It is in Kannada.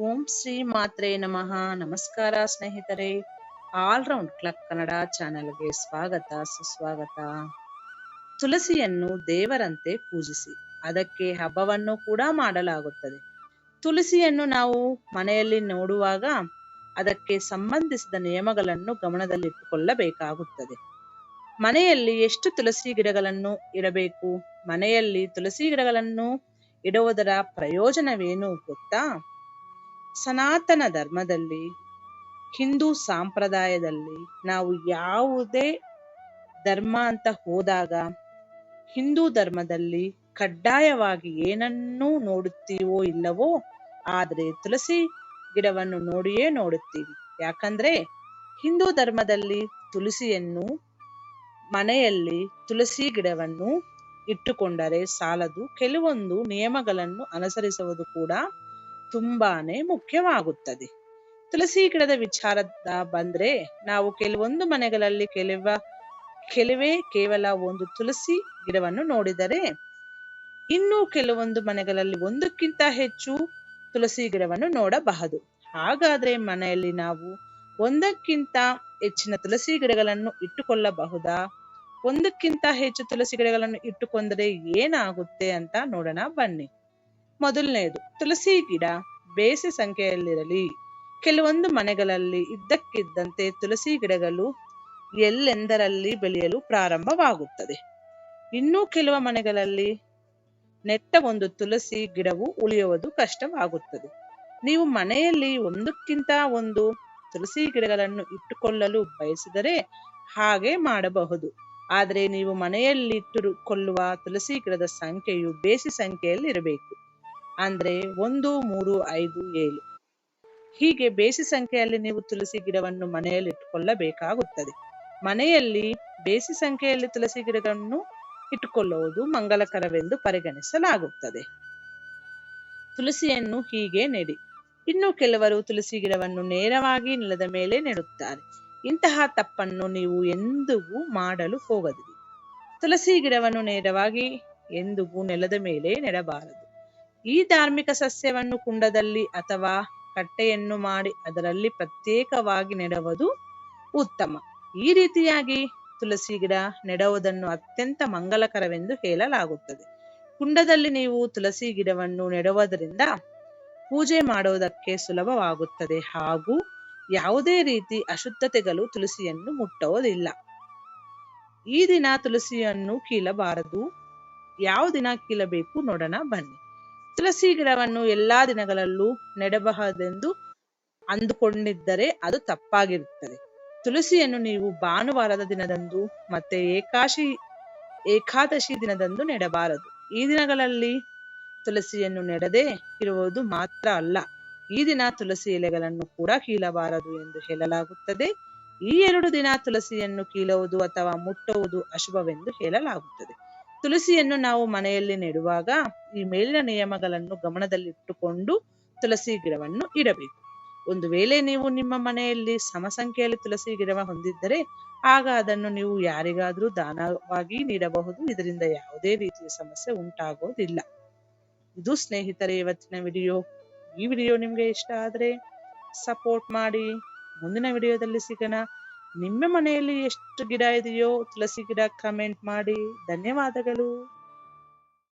ಓಂ ಶ್ರೀ ಮಾತ್ರೆ ನಮಃ. ನಮಸ್ಕಾರ ಸ್ನೇಹಿತರೆ. ಆಲ್ರೌಂಡ್ ಕ್ಲಬ್ ಕನ್ನಡ ಚಾನೆಲ್ಗೆ ಸ್ವಾಗತ, ಸುಸ್ವಾಗತ. ತುಳಸಿಯನ್ನು ದೇವರಂತೆ ಪೂಜಿಸಿ. ಅದಕ್ಕೆ ಹಬ್ಬವನ್ನು ಕೂಡ ಮಾಡಲಾಗುತ್ತದೆ. ತುಳಸಿಯನ್ನು ನಾವು ಮನೆಯಲ್ಲಿ ನೋಡುವಾಗ ಅದಕ್ಕೆ ಸಂಬಂಧಿಸಿದ ನಿಯಮಗಳನ್ನು ಗಮನದಲ್ಲಿಟ್ಟುಕೊಳ್ಳಬೇಕಾಗುತ್ತದೆ. ಮನೆಯಲ್ಲಿ ಎಷ್ಟು ತುಳಸಿ ಗಿಡಗಳನ್ನು ಇಡಬೇಕು? ಮನೆಯಲ್ಲಿ ತುಳಸಿ ಗಿಡಗಳನ್ನು ಇಡುವುದರ ಪ್ರಯೋಜನವೇನು ಗೊತ್ತಾ? ಸನಾತನ ಧರ್ಮದಲ್ಲಿ, ಹಿಂದೂ ಸಂಪ್ರದಾಯದಲ್ಲಿ ನಾವು ಯಾವುದೇ ಧರ್ಮ ಅಂತ ಹೋದಾಗ, ಹಿಂದೂ ಧರ್ಮದಲ್ಲಿ ಕಡ್ಡಾಯವಾಗಿ ಏನನ್ನೂ ನೋಡುತ್ತೀವೋ ಇಲ್ಲವೋ, ಆದರೆ ತುಳಸಿ ಗಿಡವನ್ನು ನೋಡಿಯೇ ನೋಡುತ್ತೀವಿ. ಯಾಕಂದ್ರೆ, ಹಿಂದೂ ಧರ್ಮದಲ್ಲಿ ತುಳಸಿಯನ್ನು ಮನೆಯಲ್ಲಿ ತುಳಸಿ ಗಿಡವನ್ನು ಇಟ್ಟುಕೊಂಡರೆ ಸಾಲದು. ಕೆಲವೊಂದು ನಿಯಮಗಳನ್ನು ಅನುಸರಿಸುವುದು ಕೂಡ ತುಂಬಾನೇ ಮುಖ್ಯವಾಗುತ್ತದೆ. ತುಳಸಿ ಗಿಡದ ವಿಚಾರದ ಬಂದ್ರೆ ನಾವು ಕೆಲವೊಂದು ಮನೆಗಳಲ್ಲಿ ಕೆಲವ, ಕೆಲವೇ ಕೇವಲ ಒಂದು ತುಳಸಿ ಗಿಡವನ್ನು ನೋಡಿದರೆ ಇನ್ನು ಕೆಲವೊಂದು ಮನೆಗಳಲ್ಲಿ ಒಂದಕ್ಕಿಂತ ಹೆಚ್ಚು ತುಳಸಿ ಗಿಡವನ್ನು ನೋಡಬಹುದು. ಹಾಗಾದ್ರೆ ಮನೆಯಲ್ಲಿ ನಾವು ಒಂದಕ್ಕಿಂತ ಹೆಚ್ಚಿನ ತುಳಸಿ ಗಿಡಗಳನ್ನು ಇಟ್ಟುಕೊಳ್ಳಬಹುದಾ? ಒಂದಕ್ಕಿಂತ ಹೆಚ್ಚು ತುಳಸಿ ಗಿಡಗಳನ್ನು ಇಟ್ಟುಕೊಂಡರೆ ಏನಾಗುತ್ತೆ ಅಂತ ನೋಡೋಣ ಬನ್ನಿ. ಮೊದಲನೆಯದು ತುಳಸಿ ಗಿಡ ಬೇಸಿ ಸಂಖ್ಯೆಯಲ್ಲಿರಲಿ. ಕೆಲವೊಂದು ಮನೆಗಳಲ್ಲಿ ಇದ್ದಕ್ಕಿದ್ದಂತೆ ತುಳಸಿ ಗಿಡಗಳು ಎಲ್ಲೆಂದರಲ್ಲಿ ಬೆಳೆಯಲು ಪ್ರಾರಂಭವಾಗುತ್ತದೆ. ಇನ್ನೂ ಕೆಲವು ಮನೆಗಳಲ್ಲಿ ನೆಟ್ಟ ಒಂದು ತುಳಸಿ ಗಿಡವು ಉಳಿಯುವುದು ಕಷ್ಟವಾಗುತ್ತದೆ. ನೀವು ಮನೆಯಲ್ಲಿ ಒಂದಕ್ಕಿಂತ ಒಂದು ತುಳಸಿ ಗಿಡಗಳನ್ನು ಇಟ್ಟುಕೊಳ್ಳಲು ಬಯಸಿದರೆ ಹಾಗೆ ಮಾಡಬಹುದು. ಆದರೆ ನೀವು ಮನೆಯಲ್ಲಿ ಇಟ್ಟುಕೊಳ್ಳುವ ತುಳಸಿ ಗಿಡದ ಸಂಖ್ಯೆಯು ಬೇಸಿ ಸಂಖ್ಯೆಯಲ್ಲಿ ಇರಬೇಕು ಅಂದ್ರೆ ಒಂದು, ಮೂರು, ಐದು, ಏಳು. ಹೀಗೆ ಬೇಸಿ ಸಂಖ್ಯೆಯಲ್ಲಿ ನೀವು ತುಳಸಿ ಗಿಡವನ್ನು ಮನೆಯಲ್ಲಿ ಇಟ್ಟುಕೊಳ್ಳಬೇಕಾಗುತ್ತದೆ. ಮನೆಯಲ್ಲಿ ಬೇಸಿ ಸಂಖ್ಯೆಯಲ್ಲಿ ತುಳಸಿ ಗಿಡಗಳನ್ನು ಇಟ್ಟುಕೊಳ್ಳುವುದು ಮಂಗಲಕರವೆಂದು ಪರಿಗಣಿಸಲಾಗುತ್ತದೆ. ತುಳಸಿಯನ್ನು ಹೀಗೆ ನೆಡಿ. ಇನ್ನು ಕೆಲವರು ತುಳಸಿ ಗಿಡವನ್ನು ನೇರವಾಗಿ ನೆಲದ ಮೇಲೆ ನೆಡುತ್ತಾರೆ. ಇಂತಹ ತಪ್ಪನ್ನು ನೀವು ಎಂದಿಗೂ ಮಾಡಲು ಹೋಗದಿರಿ. ತುಳಸಿ ಗಿಡವನ್ನು ನೇರವಾಗಿ ಎಂದಿಗೂ ನೆಲದ ಮೇಲೆ ನೆಡಬಾರದು. ಈ ಧಾರ್ಮಿಕ ಸಸ್ಯವನ್ನು ಕುಂಡದಲ್ಲಿ ಅಥವಾ ಕಟ್ಟೆಯನ್ನು ಮಾಡಿ ಅದರಲ್ಲಿ ಪ್ರತ್ಯೇಕವಾಗಿ ನೆಡುವುದು ಉತ್ತಮ. ಈ ರೀತಿಯಾಗಿ ತುಳಸಿ ಗಿಡ ನೆಡುವುದನ್ನು ಅತ್ಯಂತ ಮಂಗಲಕರವೆಂದು ಹೇಳಲಾಗುತ್ತದೆ. ಕುಂಡದಲ್ಲಿ ನೀವು ತುಳಸಿ ಗಿಡವನ್ನು ನೆಡುವುದರಿಂದ ಪೂಜೆ ಮಾಡುವುದಕ್ಕೆ ಸುಲಭವಾಗುತ್ತದೆ ಹಾಗೂ ಯಾವುದೇ ರೀತಿ ಅಶುದ್ಧತೆಗಳು ತುಳಸಿಯನ್ನು ಮುಟ್ಟುವುದಿಲ್ಲ. ಈ ದಿನ ತುಳಸಿಯನ್ನು ಕೀಳಬಾರದು. ಯಾವ ದಿನ ಕೀಳಬೇಕು ನೋಡೋಣ ಬನ್ನಿ. ತುಳಸಿ ಗಿಡವನ್ನು ಎಲ್ಲಾ ದಿನಗಳಲ್ಲೂ ನೆಡಬಹುದೆಂದು ಅಂದುಕೊಂಡಿದ್ದರೆ ಅದು ತಪ್ಪಾಗಿರುತ್ತದೆ. ತುಳಸಿಯನ್ನು ನೀವು ಭಾನುವಾರದ ದಿನದಂದು ಮತ್ತೆ ಏಕಾಶಿ, ಏಕಾದಶಿ ದಿನದಂದು ನೆಡಬಾರದು. ಈ ದಿನಗಳಲ್ಲಿ ತುಳಸಿಯನ್ನು ನೆಡದೆ ಇರುವುದು ಮಾತ್ರ ಅಲ್ಲ, ಈ ದಿನ ತುಳಸಿ ಎಲೆಗಳನ್ನು ಕೂಡ ಕೀಳಬಾರದು ಎಂದು ಹೇಳಲಾಗುತ್ತದೆ. ಈ ಎರಡು ದಿನ ತುಳಸಿಯನ್ನು ಕೀಳುವುದು ಅಥವಾ ಮುಟ್ಟುವುದು ಅಶುಭವೆಂದು ಹೇಳಲಾಗುತ್ತದೆ. ತುಳಸಿಯನ್ನು ನಾವು ಮನೆಯಲ್ಲಿ ನೆಡುವಾಗ ಈ ಮೇಲಿನ ನಿಯಮಗಳನ್ನು ಗಮನದಲ್ಲಿಟ್ಟುಕೊಂಡು ತುಳಸಿ ಗಿಡವನ್ನು ಇಡಬೇಕು. ಒಂದು ವೇಳೆ ನೀವು ನಿಮ್ಮ ಮನೆಯಲ್ಲಿ ಸಮಸಂಖ್ಯೆಯಲ್ಲಿ ತುಳಸಿ ಗಿಡವ ಹೊಂದಿದ್ದರೆ ಆಗ ಅದನ್ನು ನೀವು ಯಾರಿಗಾದರೂ ದಾನವಾಗಿ ನೀಡಬಹುದು. ಇದರಿಂದ ಯಾವುದೇ ರೀತಿಯ ಸಮಸ್ಯೆ ಉಂಟಾಗೋದಿಲ್ಲ. ಇದು ಸ್ನೇಹಿತರೆ, ಇವತ್ತಿನ ವಿಡಿಯೋ. ಈ ವಿಡಿಯೋ ನಿಮ್ಗೆ ಇಷ್ಟ ಆದ್ರೆ ಸಪೋರ್ಟ್ ಮಾಡಿ. ಮುಂದಿನ ವಿಡಿಯೋದಲ್ಲಿ ಸಿಗೋಣ. ನಿಮ್ಮ ಮನೆಯಲ್ಲಿ ಎಷ್ಟು ಗಿಡ ಇದೆಯೋ ತುಳಸಿ ಗಿಡ ಕಮೆಂಟ್ ಮಾಡಿ. ಧನ್ಯವಾದಗಳು.